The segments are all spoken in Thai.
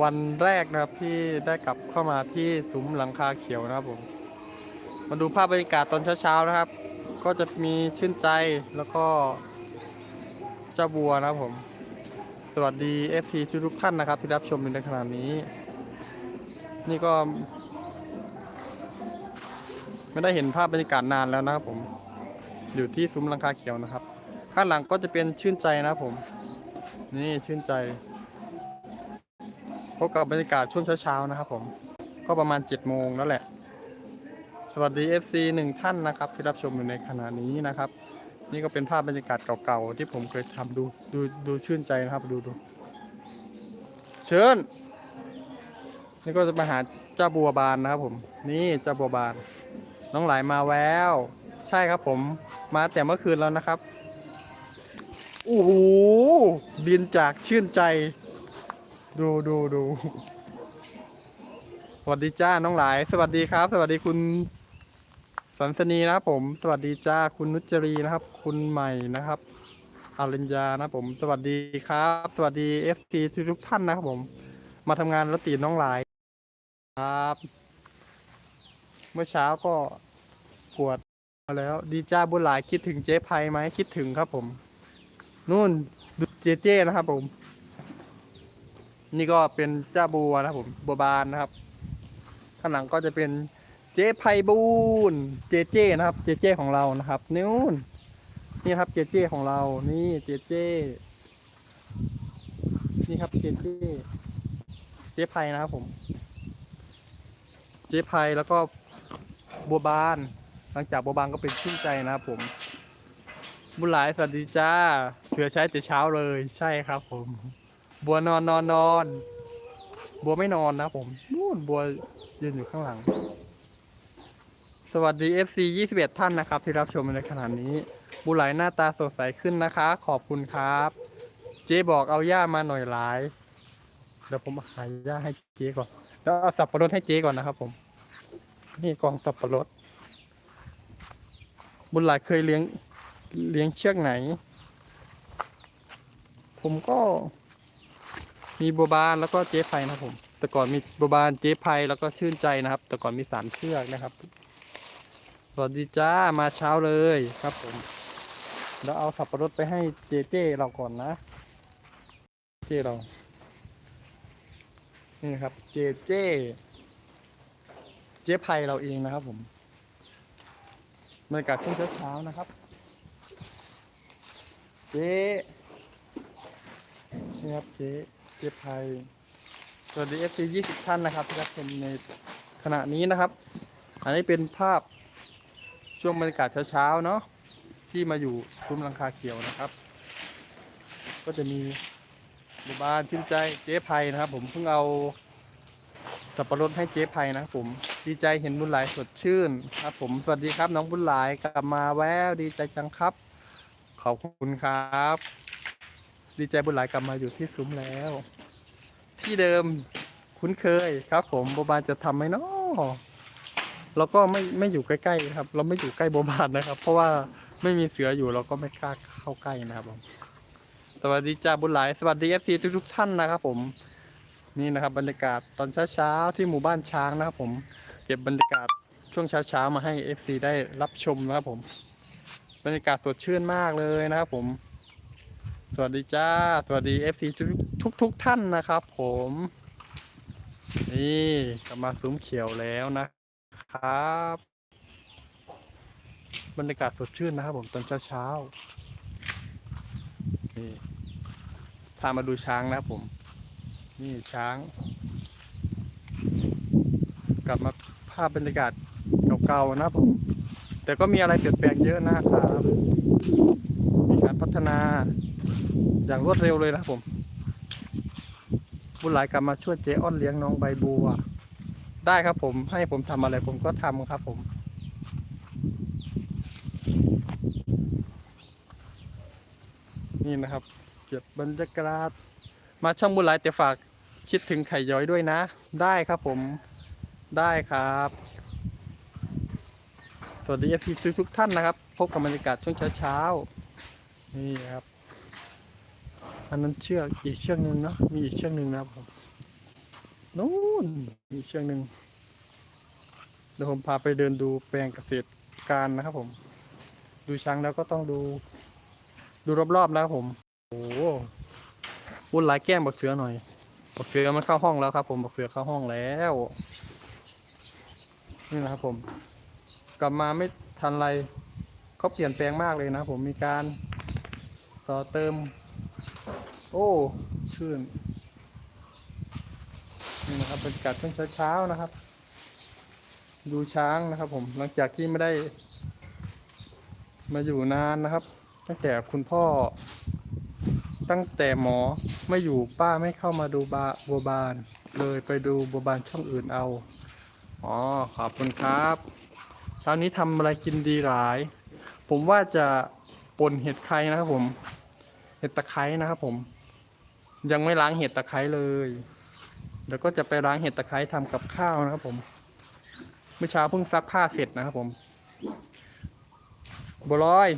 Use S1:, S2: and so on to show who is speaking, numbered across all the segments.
S1: วันแรกนะครับที่ได้กลับเข้ามาที่ซุ้มหลังคาเขียวนะครับผม มาดูภาพบรรยากาศตอนเช้าๆนะครับ ก็จะมีชื่นใจแล้วก็เจ้าบัวนะครับผม สวัสดี FC ทุกท่านนะครับที่รับชมในขณะนี้ นี่ก็ ไม่ได้เห็นภาพบรรยากาศนานแล้วนะครับผม อยู่ที่ซุ้มหลังคาเขียวนะครับ ข้างหลังก็จะเป็นชื่นใจนะครับผม นี่ชื่นใจ บกับบรรยากาศช่วงเช้าๆนะครับผมก็ประมาณ7จ็ดโมงแล้วแหละ สวัสดี FC หนึ่งท่านนะครับ ที่รับชมอยู่ในขณะนี้นะครับ นี่ก็เป็นภาพบรรยากาศเก่าๆที่ผมเคยทำดูดูดูชื่นใจนะครับดูดูเชิญนี่ก็จะมาหาเจ้าบัวบานนะครับผม นี่เจ้าบัวบาน น้องหลายมาแววใช่ครับผมมาแต่เมื่อคืนแล้วนะครับโอ้โหบินจากชื่นใจ ดูดูดูสวัสดีจ้าน้องหลาย สวัสดีครับ สวัสดีคุณสันสนีนะครับผม สวัสดีจ้าคุณนุจรีนะครับ คุณใหม่นะครับอาริญญานะผม สวัสดีครับ สวัสดีเอฟซีทุกท่านนะครับผม มาทำงานแล้วตีน้องหลายครับ เมื่อเช้าก็ปวดมาแล้ว ดีจ้าบุญหลายคิดถึงเจ๊ไพไหมคิดถึงครับผม นู่นดูเจเจนะครับผม นี่ก็เป็นเจ้าบัวนะครับผมบัวบานนะครับ ข้างหลังก็จะเป็นเจ๊ไพบูนเจเจนะครับ เจเจของเรานะครับ นู่นนี่ครับเจเจของเรา นี่เจเจ นี่ครับเจเจ เจ๊ไพนะครับผม เจ๊ไพแล้วก็บัวบาน หลังจากบัวบานก็เป็นชื่นใจนะครับผมบุญหลายสวัสดีจ้าเผื่อใช้แต่เช้าเลยใช่ครับผม บัวนอนนอนนอน บัวไม่นอนนะผมนู่นบัวยืนอยู่ข้างหลัง สวัสดี FC 21 ท่านนะครับ ที่รับชมในขณะนี้ บุญหลหน้าตาสดใสขึ้นนะคะ ขอบคุณครับ เจ๊บอกเอาย่ามาหน่อยหลายเดี๋ยวผมหาย่าให้เจ๊ก่อน แล้วเอาสับปะรดให้เจ๊ก่อนนะครับผม นี่กองสับปะรด บุญหลายเคยเลี้ยงเลี้ยงเชือกไหน ผมก็ มีบัวบานแล้วก็เจ๊ไพนะครับผม แต่ก่อนมีบัวบานเจ๊ไพแล้วก็ชื่นใจนะครับ แต่ก่อนมีสามเชือกนะครับ สวัสดีจ้ามาเช้าเลยครับผมแล้วเอาสับปะรดไปให้เจเจเราก่อนนะ เจเรา นี่ครับเจเจ เจ๊ไพเราเองนะครับผมบรรยากาศช่วงเช้าๆนะครับ เจ๊นี่ครับเจ๊ เจ๊ไพสวัสดีเอฟซียี่สิบท่านนะครับที่รับชมในขณะนี้นะครับ อันนี้เป็นภาพช่วงบรรยากาศเช้าๆเนาะที่มาอยู่ซุ้มลังคาเขียวนะครับ ก็จะมีหมู่บ้านชื่นใจเจ๊ไพนะครับ ผมเพิ่งเอาสับปะรดให้เจ๊ไพนะครับผมดีใจเห็นบุญหลายสดชื่นครับผมสวัสดีครับน้องบุญหลายกลับมาแววดีใจจังครับ ขอบคุณครับ ดีใจบุญหลายกลับมาอยู่ที่ซุ้มแล้ว ที่เดิมคุ้นเคยครับผมโบบานจะทำไหมเนาะเราก็ไม่ไม่อยู่ใกล้ๆครับ เราไม่อยู่ใกล้โบบานนะครับ เพราะว่าไม่มีเสืออยู่เราก็ไม่กล้าเข้าใกล้นะครับผมสวัสดีจ้าบุญหลายสวัสดีเอฟซีทุกๆท่านนะครับผมนี่นะครับบรรยากาศตอนเช้าๆที่หมู่บ้านช้างนะครับผมเก็บบรรยากาศช่วงเช้าๆมาให้ FC ได้รับชมนะครับผม บรรยากาศสดชื่นมากเลยนะครับผม สวัสดีจ้า สวัสดี FC ทุกทุกท่านนะครับผม นี่กลับมาซุ้มเขียวแล้วนะครับ บรรยากาศสดชื่นนะครับผมตอนเช้าๆนี่พามาดูช้างนะครับผม นี่ช้าง กลับมาภาพบรรยากาศเก่าๆนะครับผม แต่ก็มีอะไรเปลี่ยนแปลงเยอะนะครับ มีการพัฒนา อย่างรวดเร็วเลยนะผม บุญหลายกลับมาช่วยเจ๊อ้อนเลี้ยงน้องใบบัว ได้ครับผม ให้ผมทำอะไรผมก็ทำครับผม นี่นะครับเก็บบรรยากาศมาช่องบุญหลายแต่ฝากคิดถึงไข่ย้อยด้วยนะ ได้ครับผมได้ครับ สวัสดีเอฟซีทุกท่านนะครับ พบกับบรรยากาศช่วงเช้าๆนี่ครับ อันนั้นเชือกอีกเชือกหนึ่งเนาะมีอีกเชือกหนึ่งนะครับผมนู่นมีเชือกหนึ่งเดี๋ยวผมพาไปเดินดูแปลงเกษตรการนะครับผม ดูช้างแล้วก็ต้องดู ดูรอบๆนะครับผม โอ้โหวุ่นหลายแก้มบักเสือหน่อยบักเสือมันเข้าห้องแล้วครับ ผมบักเสือเข้าห้องแล้วนี่นะครับผม กลับมาไม่ทันไรเขาเปลี่ยนแปลงมากเลยนะผมมีการต่อเติม โอ้ ชื่น นี่นะครับเป็นกัดช่วงเช้าๆนะครับ ดูช้างนะครับ ผม หลังจากที่ไม่ได้ มาอยู่นานนะครับ ตั้งแต่คุณพ่อ ตั้งแต่หมอไม่อยู่ป้าไม่เข้ามาดูบาบัวบาน เลยไปดูบัวบานช่องอื่นเอา อ๋อ ขอบคุณครับตอนนี้ทำอะไรกินดีหลาย ผมว่าจะป่นเห็ดไข่นะครับผม เห็ดตะไคร้นะครับผม ยังไม่ล้างเห็ดตะไคร้เลยเดี๋ยวก็จะไปล้างเห็ดตะไคร้ทำกับข้าวนะครับ ผมเมื่อเช้าเพิ่งซักผ้าเสร็จนะครับผมบัวลอย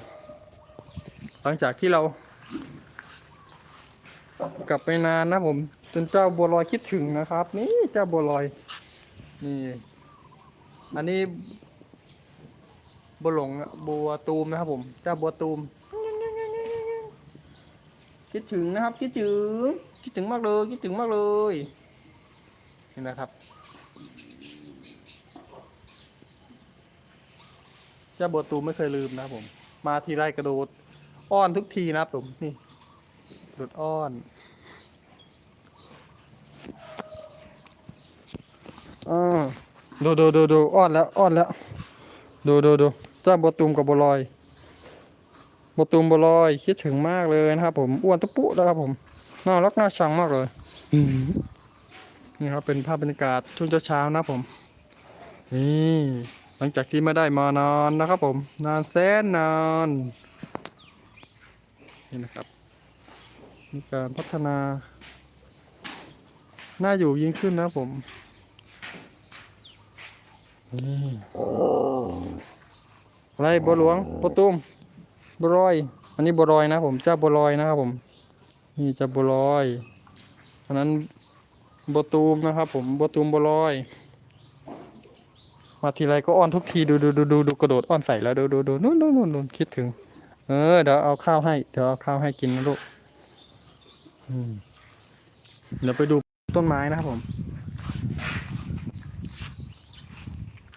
S1: หลังจากที่เรา กลับไปนานนะผม จนเจ้าบัวลอยคิดถึงนะครับ นี่เจ้าบัวลอยนี่อันนี้บัวหลงบัวตูมนะครับผม เจ้าบัวตูม คิดถึงนะครับ คิดถึง คิดถึงมากเลย คิดถึงมากเลยนี่นะครับเจ้าบัวตูมไม่เคยลืมนะครับผม มาทีไรกระโดด อ้อนทุกทีนะครับผมนี่กระโดดอ้อนอดูดูดูดูอ้อนแล้วอ้อนแล้ว ดูดูดูเจ้าบัวตูมกับบัวลอย บัวตูมบัวลอยคิดถึงมากเลยนะครับ ผมอ้วนตะปุแล้วครับผมน่ารักน่าชังมากเลยอืมนี่ครับเป็นภาพบรรยากาศช่วงเช้าๆนะครับผม นี่หลังจากที่ไม่ได้มานอนนะครับ ผม นานแสนนานนี่นะครับมีการพัฒนาน่าอยู่ยิ่งขึ้นนะครับผมนี่อะไรบัวหลวงบัวตุ้ม บัวลอย อันนี้บัวลอยนะผมเจ้าบัวลอยนะครับผม นี่เจ้าบัวลอยอันนั้นบัวตูมนะครับ ผมบัวตูมบัวลอย มาทีไรก็อ้อนทุกทีดูดูดูดูดูกระโดดอ้อนใส่แล้วดูดูดูนู่นนู่นนู่นนู่นคิดถึง เออเดี๋ยวเอาข้าวให้เดี๋ยวเอาข้าวให้กินนะลูกเดี๋ยวไปดูต้นไม้นะครับผม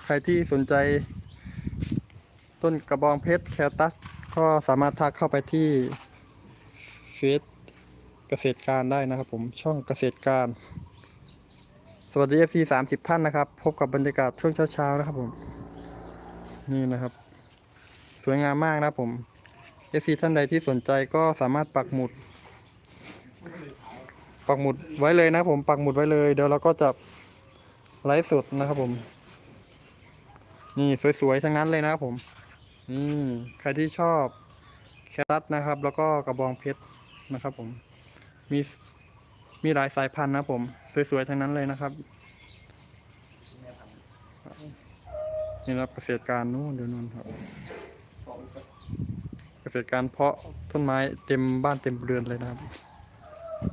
S1: ใครที่สนใจ ต้นกระบองเพชรแคตัส ก็สามารถทักเข้าไปที่เฟซเกษตรการได้นะครับ ผมช่องเกษตรการ สวัสดี FC สามสิบท่านนะครับ พบกับบรรยากาศช่วงเช้าๆนะครับผม นี่นะครับ สวยงามมากนะผม FC ท่านใดที่สนใจก็สามารถปักหมุด ปักหมุดไว้เลยนะผมปักหมุดไว้เลย เดี๋ยวเราก็จะไลฟ์สดนะครับผม นี่สวยๆทั้งนั้นเลยนะครับผม นี่ใครที่ชอบแครัตนะครับ แล้วก็กระบองเพชรนะครับ ผม มีมีหลายสายพันธุ์นะผม สวยๆทั้งนั้นเลยนะครับนี่รับเกษตรการนู้นเดี๋ยวนู้นครับ เกษตรการเพาะต้นไม้เต็มบ้านเต็มเรือนเลยนะครับ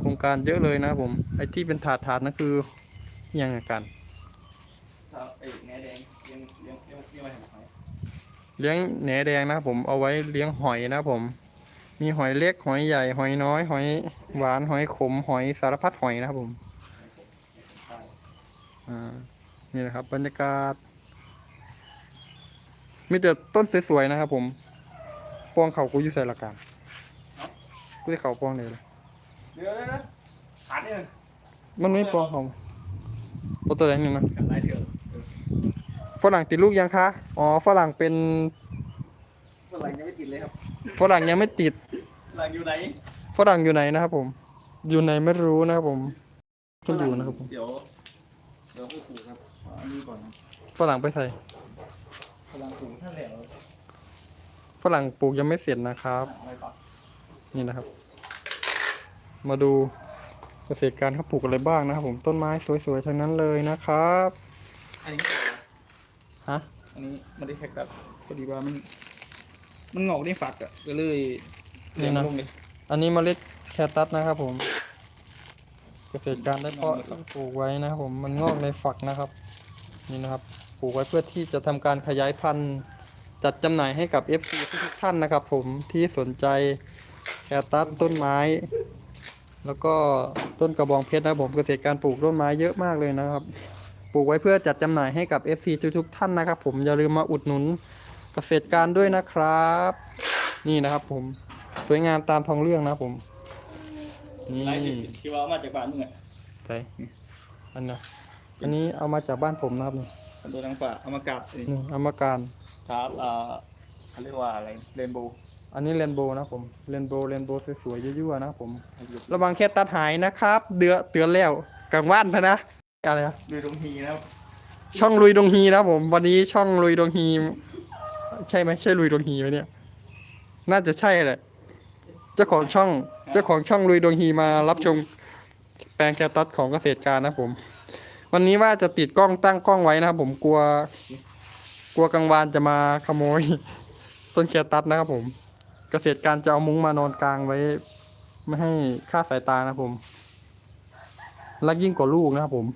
S1: โครงการเยอะเลยนะผม ไอ้ที่เป็นถาดถาดๆนั่นคืออยังไงกัน
S2: ครับไอ้แหนแดงเลี้ยงเลี้ยงเลี้ยงเลี้ยงไว้ทำไม
S1: เลี้ยงแหนแดงนะครับผมเอาไว้เลี้ยงหอยนะครับผม มีหอยเล็กหอยใหญ่หอยน้อย หอยหวานหอยขมหอยสารพัดหอยนะครับผมอ่านี่แหละครับ บรรยากาศ มีแต่ต้นสวยๆนะครับผมปวงเขากูอยู่ใส่ละกันกูได้เขาปวงเลยล่ะ
S2: เดี๋ยวนะขาดนี่มัน
S1: มันไม่ปวงเขาตัวตัวไหนหนึ่งนะ
S2: กันไรเถอะ
S1: ฝรั่งติดลูกยังคะ อ๋อ ฝรั่งเป็น
S2: ฝรั่งยังไม่ติดเลยครับ
S1: ฝรั่งยังไม่ติด
S2: ฝรั่งอยู่ไหน
S1: ฝรั่งอยู่ไหนนะครับผม อยู่ไหนไม่รู้นะครับผมก็อยู่นะครับผม
S2: เดี๋ยว เดี๋ยวให้ปลูกครับเอาอันนี้ก่อนนะ
S1: ฝรั่งไปใส่
S2: ฝรั่งปลูกท่านแล้ว
S1: ฝรั่งปลูกยังไม่เสร็จนะครับ
S2: อะไรก่อน
S1: นี่นะครับ มาดูเกษตรการเขาปลูกอะไรบ้างนะครับผม ต้นไม้สวยๆทั้งนั้นเลยนะครับ
S2: อันนี้
S1: ฮะ
S2: อันนี้ไม่ได้แค่กับพอดีว่ามัน มันงอกได้ฝักอะก็เลยเลี้ยงลงเลย
S1: อันนี้เมล็ดแคตัสนะครับผม เกษตรการได้เพาะปลูกไว้นะครับผม มันงอกในฝักนะครับ นี่นะครับ ปลูกไว้เพื่อที่จะทำการขยายพันธุ์ จัดจำหน่ายให้กับ FC ทุกๆท่านนะครับ ผม ที่สนใจแคตัสต้นไม้ แล้วก็ต้นกระบองเพชรนะครับผม เกษตรการปลูกต้นไม้เยอะมากเลยนะครับ ปลูกไว้เพื่อจัดจำหน่ายให้กับ FC ทุกๆท่านนะครับ ผมอย่าลืมมาอุดหนุนเกษตรการด้วยนะครับ นี่นะครับผมสวยงามตามทองเรื่องนะครับผมนี่
S2: ไล่ที่ที่ว่าเอามาจากบ้านมึงอะ
S1: ไปอันนะอันนี้เอามาจากบ้านผมนะครับนี่
S2: เป็นตัวนางฟ้าเอามากราบนี่
S1: นี่เอามาการ
S2: ครับอ่าเขาเรียกว่าอะไรเรนโบว์
S1: อันนี้เรนโบว์นะครับผมเรนโบว์เรนโบว์สวยๆยั่วๆนะครับผม ระวังแค่ตัดหายนะครับ เดือเตือนแล้วกลางว่านพะนะ อะไรนะ
S2: ดูตรงฮีนะครับ
S1: ช่องลุยดงฮีนะครับผมวันนี้ช่องลุยดงฮี ใช่ไหมใช่ลุยดงฮีไหมเนี่ย น่าจะใช่แหละเจ้าของช่องเจ้าของช่องลุยดงฮีมารับชมแปลงแคตัสของเกษตรการนะครับผม วันนี้ว่าจะติดกล้องตั้งกล้องไว้นะครับผมกลัว กลัวกลางวานจะมาขโมย ต้นแคตัสนะครับผม เกษตรการจะเอามุ้งมานอนกลางไว้ ไม่ให้ค่าสายตานะครับผม รักยิ่งกว่าลูกนะครับผม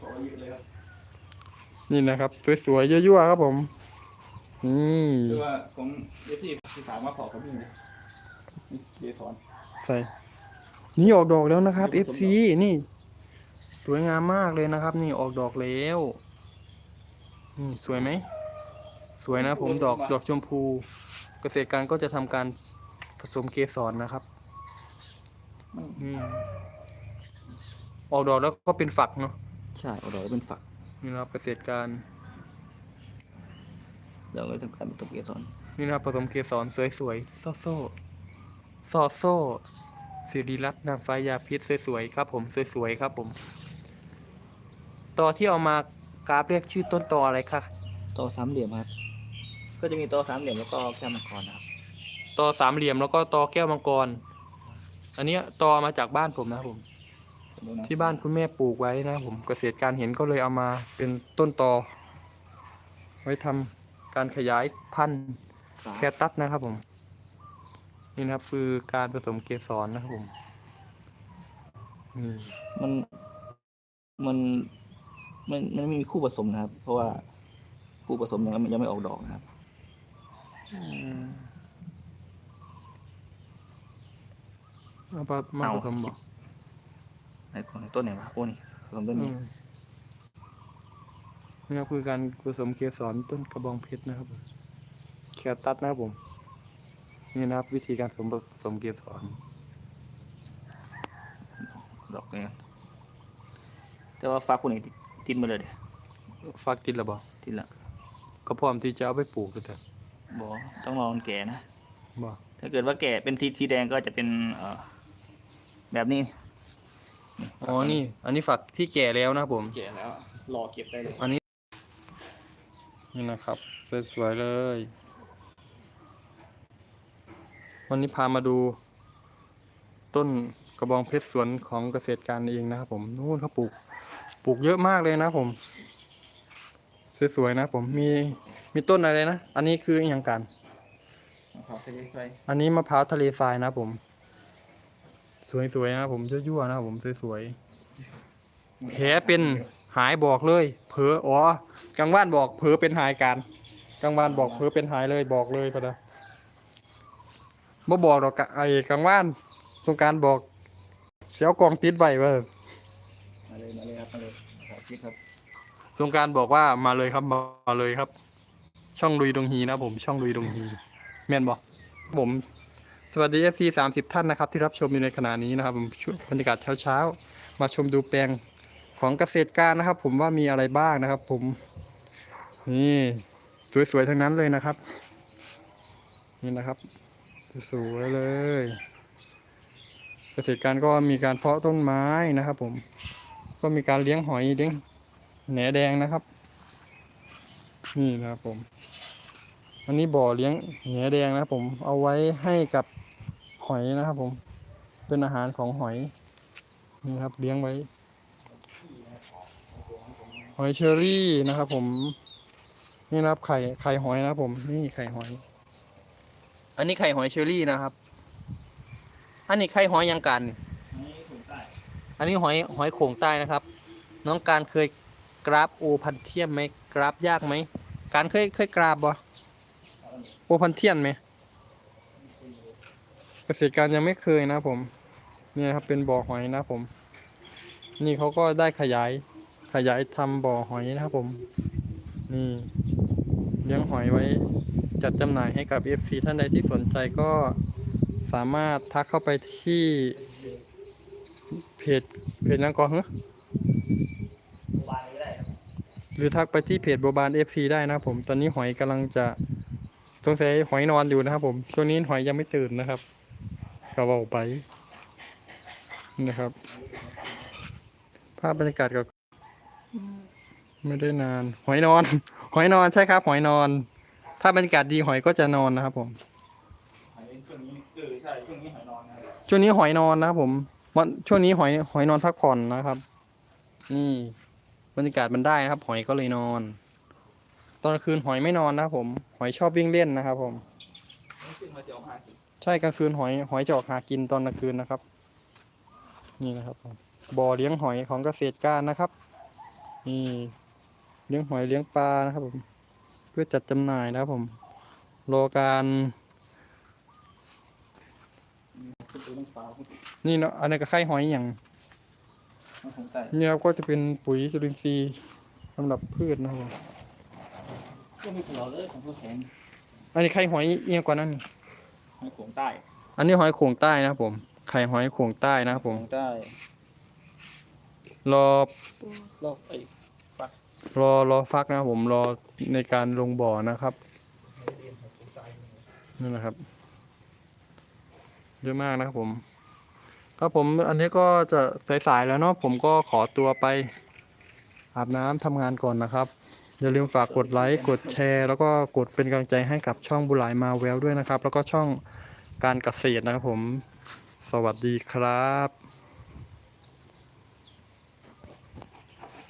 S2: ขอเยอะเลยครับ
S1: นี่นะครับสวยๆยั่วๆครับผม นี่
S2: คือว่าของเอฟซีที่สามมาขอกับพี่เนี่ยนี่เดซอน
S1: ใส่ นี่ออกดอกแล้วนะครับ
S2: นี่ผสม
S1: FC นี่ สวยงามมากเลยนะครับ นี่ออกดอกแล้วนี่สวยไหม สวยนะผมดอกดอกชมพู เกษตรการก็จะทำการผสมเกสรนะครับ นี่ออกดอกแล้วก็เป็นฝักเนาะ
S2: ใช่เอาดอกเป็นฝัก
S1: นี่นะครับเกษตรการ
S2: เดี๋ยวเราทำการผสมเกสร
S1: นี่นะครับผสมเกสรสวยๆโซ่โซ่ซอโซ่สิริรัตน์นางฟ้ายาพิษสวยๆครับ ผมสวยๆครับ ผม ต่อที่เอามากราฟเรียกชื่อต้นตออะไรคะ
S2: ต่อสามเหลี่ยมครับ ก็จะมีต่อสามเหลี่ยมแล้วก็แค่มังกรนะครับ
S1: ตอสามเหลี่ยมแล้วก็ตอแก้วมังกร อันเนี้ยตอมาจากบ้านผมนะครับผม ที่บ้านคุณแม่ปลูกไว้นะครับผมเกษตรการเห็นก็เลยเอามาเป็นต้นตอ ไว้ทำการขยายพันธุ์แคตัสนะครับผม นี่นะครับคือการผสมเกสรนะครับผมนี่
S2: มันมันมันมันไม่มีคู่ผสมนะครับ เพราะว่าคู่ผสมยังไม่ยังไม่ออกดอกนะครับ
S1: เอาปะมา
S2: เอา
S1: ผสมบอก
S2: ในในต้นไหนวะโอ้นี่ผสมต้นนี้
S1: นี่ครับคือการผสมเกสรต้นกระบองเพชรนะครับผมแคตัสนะครับผม นี่นะครับ วิธีการผสมผสมเกสร
S2: ดอกเนี่ยแต่ว่าฟ้าคุณนี่ติดมาเลยเด้
S1: ฟักติดหรือเปล่า
S2: ติดละ
S1: ก็พร้อมที่จะเอาไปปลูกเลยแต่
S2: บอต้องรอมันแก่นะ
S1: บอก
S2: ถ้าเกิดว่าแก่เป็นทีทีแดงก็จะเป็นเอ่อ แบบนี้
S1: อ๋อนี่ อันนี้ฝักที่แก่แล้วนะครับผม
S2: แก่แล้ว รอเก็บได้เลย
S1: อันนี้ นี่นะครับสวยๆเลย วันนี้พามาดู ต้นกระบองเพชรสวนของเกษตรการเองนะครับผมนู่นเขาปลูก ปลูกเยอะมากเลยนะผม สวยๆนะผมมีมีต้นอะไรนะ อันนี้คืออหย่างกัน
S2: ครับทะเลทราย
S1: อันนี้มะพร้าวทะเลทรายนะผม สวยๆนะผมยั่วๆนะผมสวยๆแผลเป็นหายบอกเลย เผลออ๋อกลางว่านบอกเผลอเป็นหายการกลางว่านบอกเผลอเป็นหายเลยบอกเลยปะนะบ่บอกดอกกะไอ้กลางว่านสงกรารบอกเสียวกองติดไว้เว่า
S2: มาเลยมาเลยครับมาเลยขอคิดครับ
S1: สงกรารบอกว่ามาเลยครับมาเลยครับ ช่องลุยดงฮีนะผม ช่องลุยดงฮีแม่นบอกผม สวัสดีเอฟซีสามสิบท่านนะครับ ที่รับชมอยู่ในขณะนี้นะครับผมช่วงบรรยากาศเช้าๆ มาชมดูแปลงของเกษตรการนะครับ ผมว่ามีอะไรบ้างนะครับ ผมนี่สวยๆทั้งนั้นเลยนะครับ นี่นะครับสวยๆเลย เกษตรการก็มีการเพาะต้นไม้นะครับ ผม ก็มีการเลี้ยงหอยเลี้ยงแหนแดงนะครับ นี่นะครับผม อันนี้บ่อเลี้ยงแหนแดงนะผมเอาไว้ให้กับหอยนะครับ ผม เป็นอาหารของหอยนี่ครับ เลี้ยงไว้ หอยเชอรี่นะครับ ผม นี่นะครับไข่ไข่หอยนะผม นี่ไข่หอย อันนี้ไข่หอยเชอรี่นะครับ อันนี้ไข่หอยยังกันอันนี้หอยหอยโขงใต้นะครับ น้องการเคยกราฟโอพันเทียมไหมกราฟยากไหมการเคยเคยกราฟบ่ โอพันเทียนไหมเกษตรการยังไม่เคยนะผมนี่นะครับเป็นบ่อหอยนะผม นี่เขาก็ได้ขยายขยายทำบ่อหอยนะครับผม นี่เลี้ยงหอยไว้จัดจำหน่ายให้กับ FC ท่านใดที่สนใจก็สามารถทักเข้าไปที่เพจเพจนังกอเหรอหรือทักไปที่เพจโบบาน FC ได้นะผม ตอนนี้หอยกำลังจะ สงสัยหอยนอนอยู่นะครับ ผมช่วงนี้หอยยังไม่ตื่นนะครับก็บอกไปนะครับ ภาพบรรยากาศก็ไม่ได้นาน หอยนอน หอยนอนใช่ครับ หอยนอน ถ้าบรรยากาศดีหอยก็จะนอนนะครับ ผม
S2: ช่วงนี้เออใช่ช่วงนี้หอยนอนนะครับ
S1: ช่วงนี้หอยนอนนะครับผมวันช่วงนี้หอยหอยนอนพักผ่อนนะครับ นี่ บรรยากาศมันได้นะครับ หอยก็เลยนอน ตอนกลางคืนหอยไม่นอนนะครับผม หอยชอบวิ่งเล่นนะครับผม
S2: นี่ขึ้นมาจะออกหากิน
S1: ใช่กลางคืนหอยหอยจะออกหากินตอนกลางคืนนะครับ นี่นะครับผมบ่อเลี้ยงหอยของเกษตรการนะครับ นี่เลี้ยงหอยเลี้ยงปลานะครับ ผม เพื่อจัดจำหน่ายนะครับผมรอการ
S2: ขึ้นไปต้องฟ้าขึ้น
S1: นี่เนาะอันนี้ก็ไข่หอยอย่าง
S2: มาถุงใต้
S1: นี่ครับก็จะเป็นปุ๋ยจุลินทรีย์สำหรับพืชนะครับ ผม
S2: ก็มีของเราเลยของผู้แข็ง
S1: อันนี้ไข่หอยเอียงกว่านั้นนี่
S2: หอยโขงใต้
S1: อันนี้หอยโข่งใต้นะครับผม ไข่หอยโข่งใต้นะครับผม
S2: โขงใต้
S1: รอ
S2: ลอกไอ้ฟัก
S1: รอรอฟักนะครับผมรอในการลงบ่อนะครับนั่นนะครับเยอะมากนะครับผมครับผมอันนี้ก็จะสายๆแล้วเนาะผมก็ขอตัวไปอาบน้ำทำงานก่อนนะครับ อย่าลืมฝากกดไลค์กดแชร์ แล้วก็กดเป็นกำลังใจให้กับช่องบุหลายมาแววด้วยนะครับ แล้วก็ช่องการเกษตรนะครับผม สวัสดีครับ